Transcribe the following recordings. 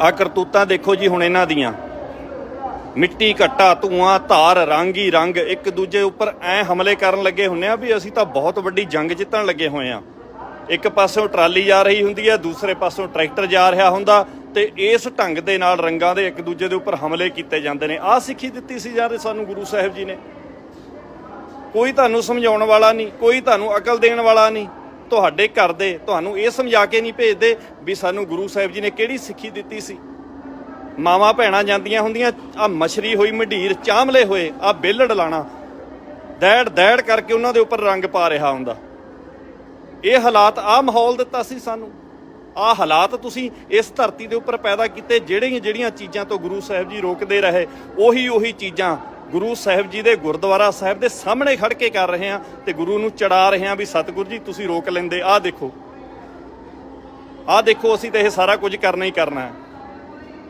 ਆ ਕਰਤੂਤਾਂ ਦੇਖੋ ਜੀ ਹੁਣ ਇਹਨਾਂ ਦੀਆਂ। ਮਿੱਟੀ ਘੱਟਾ, ਧੂਆਂ, ਧਾਰ, ਰੰਗ ਹੀ ਰੰਗ, ਇੱਕ ਦੂਜੇ ਉੱਪਰ ਐ ਹਮਲੇ ਕਰਨ ਲੱਗੇ ਹੁੰਨੇ ਆ ਵੀ ਅਸੀਂ ਤਾਂ ਬਹੁਤ ਵੱਡੀ ਜੰਗ ਜਿੱਤਣ ਲੱਗੇ ਹੋਏ ਆ। ਇੱਕ ਪਾਸੋਂ ਟਰਾਲੀ ਜਾ ਰਹੀ ਹੁੰਦੀ ਹੈ, ਦੂਸਰੇ ਪਾਸੋਂ ਟਰੈਕਟਰ ਜਾ ਰਿਹਾ ਹੁੰਦਾ ਤੇ ਇਸ ਢੰਗ ਦੇ ਨਾਲ ਰੰਗਾਂ ਦੇ ਇੱਕ ਦੂਜੇ ਦੇ ਉੱਪਰ ਹਮਲੇ ਕੀਤੇ ਜਾਂਦੇ ਨੇ। ਆਹ ਸਿੱਖੀ ਦਿੱਤੀ ਸੀ ਯਾਰ ਸਾਨੂੰ ਗੁਰੂ ਸਾਹਿਬ ਜੀ ਨੇ। ਕੋਈ ਤੁਹਾਨੂੰ ਸਮਝਾਉਣ ਵਾਲਾ ਨਹੀਂ, ਕੋਈ ਤੁਹਾਨੂੰ ਅਕਲ ਦੇਣ ਵਾਲਾ ਨਹੀਂ। ਤੁਹਾਡੇ ਘਰ ਦੇ ਤੁਹਾਨੂੰ ਇਹ ਸਮਝਾ ਕੇ ਨਹੀਂ ਭੇਜਦੇ ਵੀ ਸਾਨੂੰ ਗੁਰੂ ਸਾਹਿਬ ਜੀ ਨੇ ਕਿਹੜੀ ਸਿੱਖੀ ਦਿੱਤੀ ਸੀ। ਮਾਵਾਂ ਭੈਣਾਂ ਜਾਂਦੀਆਂ ਹੁੰਦੀਆਂ ਆ ਮਛਰੀ ਹੋਈ, ਮਢੀਰ, ਚਾਂਮਲੇ ਹੋਏ ਆ ਬੇਲੜ ਲਾਣਾ। ਦੈੜ ਦੈੜ ਕਰਕੇ ਉਹਨਾਂ ਦੇ ਉੱਪਰ ਰੰਗ ਪਾ ਰਿਹਾ ਹੁੰਦਾ। ਇਹ ਹਾਲਾਤ ਆ ਮਾਹੌਲ ਦਿੱਤਾ ਸੀ ਸਾਨੂੰ। ਆ ਹਾਲਾਤ ਤੁਸੀਂ ਇਸ ਧਰਤੀ ਦੇ ਉੱਪਰ ਪੈਦਾ ਕੀਤੇ ਜਿਹੜੀਆਂ ਜਿਹੜੀਆਂ ਚੀਜ਼ਾਂ ਤੋਂ ਗੁਰੂ ਸਾਹਿਬ ਜੀ ਰੋਕਦੇ ਰਹੇ ਉਹੀ ਉਹੀ ਚੀਜ਼ਾਂ ਗੁਰੂ ਸਾਹਿਬ ਜੀ ਦੇ ਗੁਰਦੁਆਰਾ ਸਾਹਿਬ ਦੇ ਸਾਹਮਣੇ ਖੜ ਕੇ ਕਰ ਰਹੇ ਹਾਂ ਤੇ ਗੁਰੂ ਨੂੰ ਚੜਾ ਰਹੇ ਹਾਂ ਵੀ ਸਤਿਗੁਰੂ ਜੀ, ਤੁਸੀਂ ਰੋਕ ਲੈਂਦੇ। ਆਹ ਦੇਖੋ। ਆਹ ਦੇਖੋ, ਅਸੀਂ ਤਾਂ ਇਹ ਸਾਰਾ ਕੁਝ ਕਰਨਾ ਹੀ ਕਰਨਾ ਹੈ।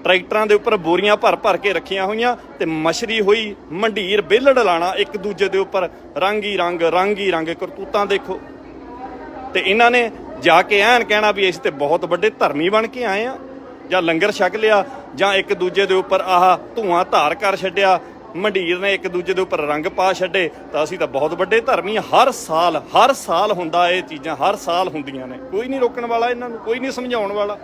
ਟਰੈਕਟਰਾਂ ਦੇ ਉੱਪਰ ਬੋਰੀਆਂ ਭਰ ਭਰ ਕੇ ਰੱਖੀਆਂ ਹੋਈਆਂ ਤੇ ਮਛਰੀ ਹੋਈ ਮੰਡੀਰ ਬੇਲੜ ਲਾਣਾ ਇੱਕ ਦੂਜੇ ਦੇ ਉੱਪਰ। ਰੰਗ ਹੀ ਰੰਗ ਰੰਗ ਹੀ ਰੰਗ, ਕਰਤੂਤਾਂ ਦੇਖੋ। ਤੇ ਇਹਨਾਂ ਨੇ ਜਾ ਕੇ ਐਨ ਕਹਿਣਾ ਵੀ ਅਸੀਂ ਤੇ ਬਹੁਤ ਵੱਡੇ ਧਰਮੀ ਬਣ ਕੇ ਆਏ ਆ ਜਾਂ ਲੰਗਰ ਛਕ ਲਿਆ ਜਾਂ ਇੱਕ ਦੂਜੇ ਦੇ ਉੱਪਰ ਆਹ ਧੂਆਂ ਧਾਰ ਕਰ ਛੱਡਿਆ। ਮੰਡੀਰ ਨੇ ਇੱਕ ਦੂਜੇ ਦੇ ਉੱਪਰ ਰੰਗ ਪਾ ਛੱਡੇ, ਤਾਂ ਅਸੀਂ ਤਾਂ ਬਹੁਤ ਵੱਡੇ ਧਰਮੀ ਹਰ ਸਾਲ ਹਰ ਸਾਲ ਹੁੰਦਾ ਇਹ ਚੀਜ਼ਾਂ, ਹਰ ਸਾਲ ਹੁੰਦੀਆਂ ਨੇ। ਕੋਈ ਨਹੀਂ ਰੋਕਣ ਵਾਲਾ ਇਹਨਾਂ ਨੂੰ, ਕੋਈ ਨਹੀਂ ਸਮਝਾਉਣ ਵਾਲਾ।